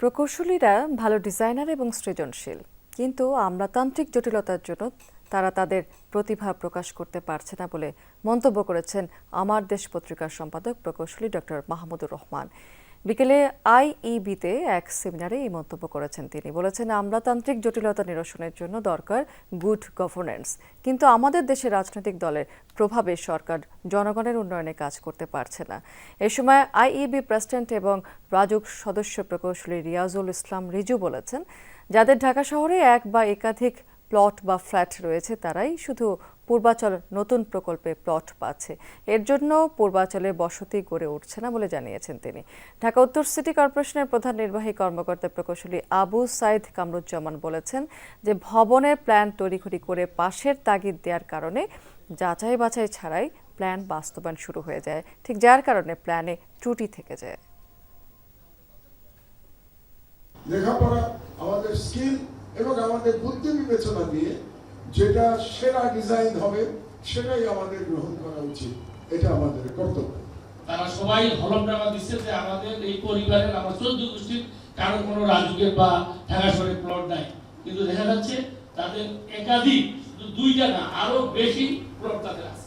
প্রকৌশলীরা ভালো ডিজাইনার এবং সৃজনশীল। কিন্তু আমরা তান্ত্রিক জটিলতার জন্য তারা তাদের প্রতিভা প্রকাশ করতে পারছে না বলে মন্তব্য করেছেন আমার দেশ পত্রিকার সম্পাদক প্রকৌশলী ডক্টর মাহমুদুর রহমান। বিকেলে আইইবিতে এক সেমিনারে এই মন্তব্য করেছেন তিনি। বলেছেন, আমলাতান্ত্রিক জটিলতা নিরসনের জন্য দরকার গুড গভর্নেন্স কিন্তু আমাদের দেশের রাজনৈতিক দলের প্রভাবে সরকার জনগণের উন্নয়নে কাজ করতে পারছে না। এ সময় আইইবি প্রেসিডেন্ট এবং রাজুক সদস্য প্রকৌশলী রিয়াজুল ইসলাম রিজু বলেছেন, যাদের ঢাকা শহরে এক বা একাধিক প্লট বা ফ্ল্যাট রয়েছে, তারাই শুধু পূর্বাচল নতুন প্রকল্পে প্লট পাচ্ছে। এর জন্য পূর্বাচলে বসতি গড়ে উঠছে না বলে জানিয়েছেন তিনি। ঢাকা উত্তর সিটি কর্পোরেশনের প্রধান নির্বাহী কর্মকর্তা প্রকৌশলী আবু সাইদ কামরুজ্জামান বলেছেন যে, ভবনের প্ল্যান তড়িঘড়ি করে পাশের তাগিদ দেওয়ার কারণে যাচাই বাছাই ছাড়াই প্ল্যান বাস্তবায়ন শুরু হয়ে যায়। ঠিক যার কারণে প্ল্যানে ত্রুটি থেকে যায়। লেখাপড়া, আমাদের স্কিল এবং আমাদের বুদ্ধি বিবেচনা দিয়ে যেটা সেরা ডিজাইন হবে, সেটাই আমাদের গ্রহণ করা উচিত। এটা আমাদের কর্তব্য। তারা সবাই হলফনামা দিচ্ছে যে আমাদের এই পরিবারের আমার চোদ্দ গোষ্ঠীর কারও কোনো রাজুকের বা ঢাকা প্লট নাই। কিন্তু দেখা যাচ্ছে তাদের একাধিক দুইটা না, আরও বেশি প্লট তাদের আছে।